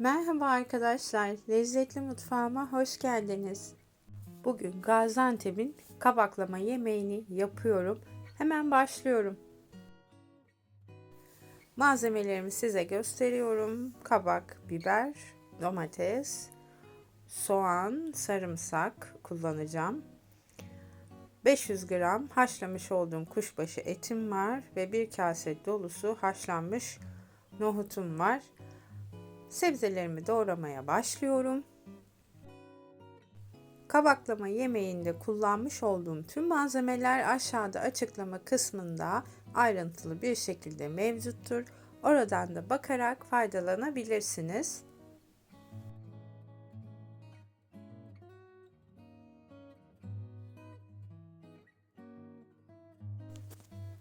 Merhaba arkadaşlar, lezzetli mutfağıma hoş geldiniz. Bugün Gaziantep'in kabaklama yemeğini yapıyorum. Hemen başlıyorum. Malzemelerimi size gösteriyorum. Kabak, biber, domates, soğan, sarımsak kullanacağım. 500 gram haşlamış olduğum kuşbaşı etim var ve bir kase dolusu haşlanmış nohutum var. Sebzelerimi doğramaya başlıyorum. Kabaklama yemeğinde kullanmış olduğum tüm malzemeler aşağıda açıklama kısmında ayrıntılı bir şekilde mevcuttur. Oradan da bakarak faydalanabilirsiniz.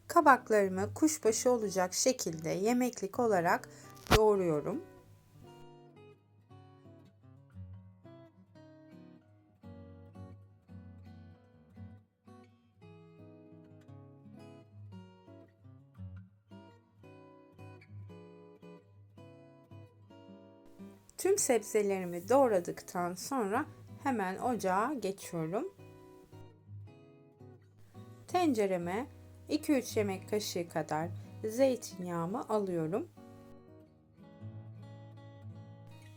Kabaklarımı kuşbaşı olacak şekilde yemeklik olarak doğruyorum. Tüm sebzelerimi doğradıktan sonra hemen ocağa geçiyorum. Tencereme 2-3 yemek kaşığı kadar zeytinyağımı alıyorum.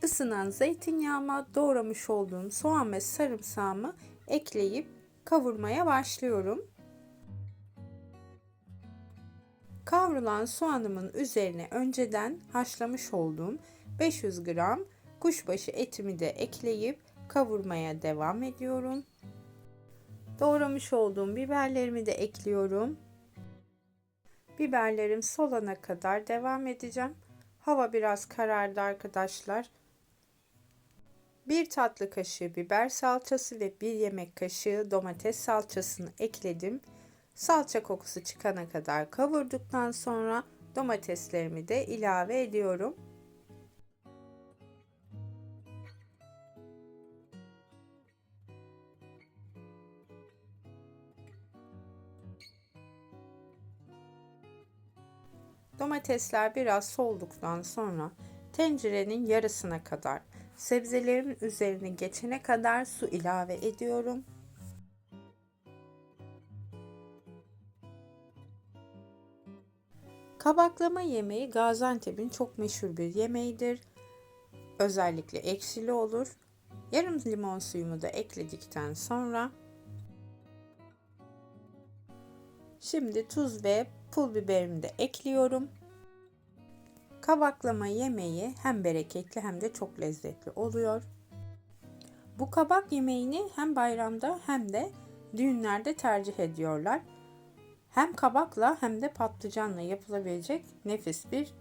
Isınan zeytinyağıma doğramış olduğum soğan ve sarımsağımı ekleyip kavurmaya başlıyorum. Kavrulan soğanımın üzerine önceden haşlamış olduğum 500 gram kuşbaşı etimi de ekleyip kavurmaya devam ediyorum. Doğramış olduğum biberlerimi de ekliyorum. Biberlerim solana kadar devam edeceğim. Hava biraz karardı arkadaşlar. Bir tatlı kaşığı biber salçası ve bir yemek kaşığı domates salçasını ekledim. Salça kokusu çıkana kadar kavurduktan sonra domateslerimi de ilave ediyorum. Domatesler biraz solduktan sonra tencerenin yarısına kadar sebzelerimin üzerine geçene kadar su ilave ediyorum. Kabaklama yemeği Gaziantep'in çok meşhur bir yemeğidir. Özellikle ekşili olur. Yarım limon suyumu da ekledikten sonra Şimdi tuz ve pul biberimi de ekliyorum. Kabaklama yemeği hem bereketli hem de çok lezzetli oluyor. Bu kabak yemeğini hem bayramda hem de düğünlerde tercih ediyorlar. Hem kabakla hem de patlıcanla yapılabilecek nefis bir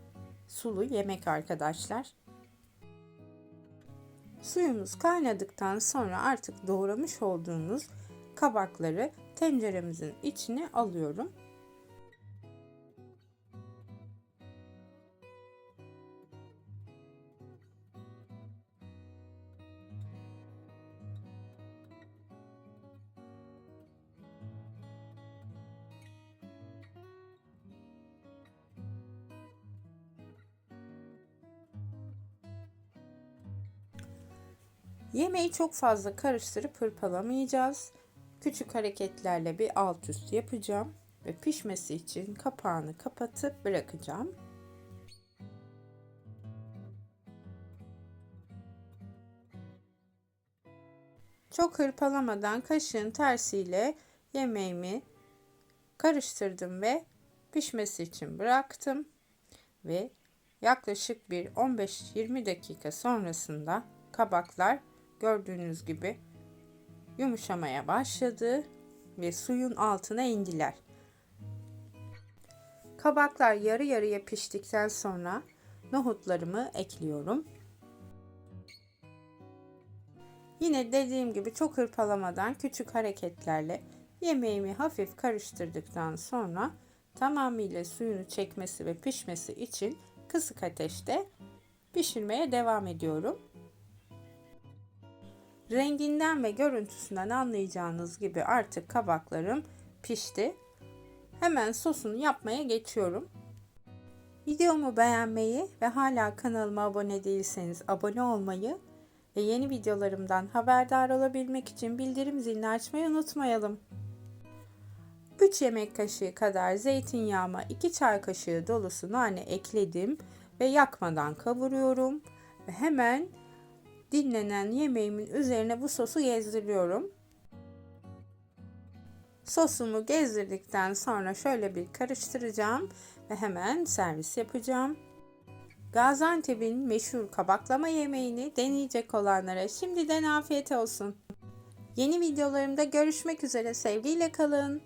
sulu yemek arkadaşlar. Suyumuz kaynadıktan sonra artık doğramış olduğumuz kabakları tenceremizin içine alıyorum. Yemeği çok fazla karıştırıp hırpalamayacağız. Küçük hareketlerle bir alt üst yapacağım ve pişmesi için kapağını kapatıp bırakacağım. Çok hırpalamadan kaşığın tersiyle yemeğimi karıştırdım ve pişmesi için bıraktım ve yaklaşık bir 15-20 dakika sonrasında kabaklar gördüğünüz gibi yumuşamaya başladı ve suyun altına indiler. Kabaklar yarı yarıya piştikten sonra nohutlarımı ekliyorum. Yine dediğim gibi çok hırpalamadan küçük hareketlerle yemeğimi hafif karıştırdıktan sonra tamamıyla suyunu çekmesi ve pişmesi için kısık ateşte pişirmeye devam ediyorum. Renginden ve görüntüsünden anlayacağınız gibi artık kabaklarım pişti. Hemen sosunu yapmaya geçiyorum. Videomu beğenmeyi ve hala kanalıma abone değilseniz abone olmayı ve yeni videolarımdan haberdar olabilmek için bildirim zilini açmayı unutmayalım. 3 yemek kaşığı kadar zeytinyağıma 2 çay kaşığı dolusu nane ekledim ve yakmadan kavuruyorum ve hemen dinlenen yemeğimin üzerine bu sosu gezdiriyorum. Sosumu gezdirdikten sonra şöyle bir karıştıracağım ve hemen servis yapacağım. Gaziantep'in meşhur kabaklama yemeğini deneyecek olanlara şimdiden afiyet olsun. Yeni videolarımda görüşmek üzere sevgiyle kalın.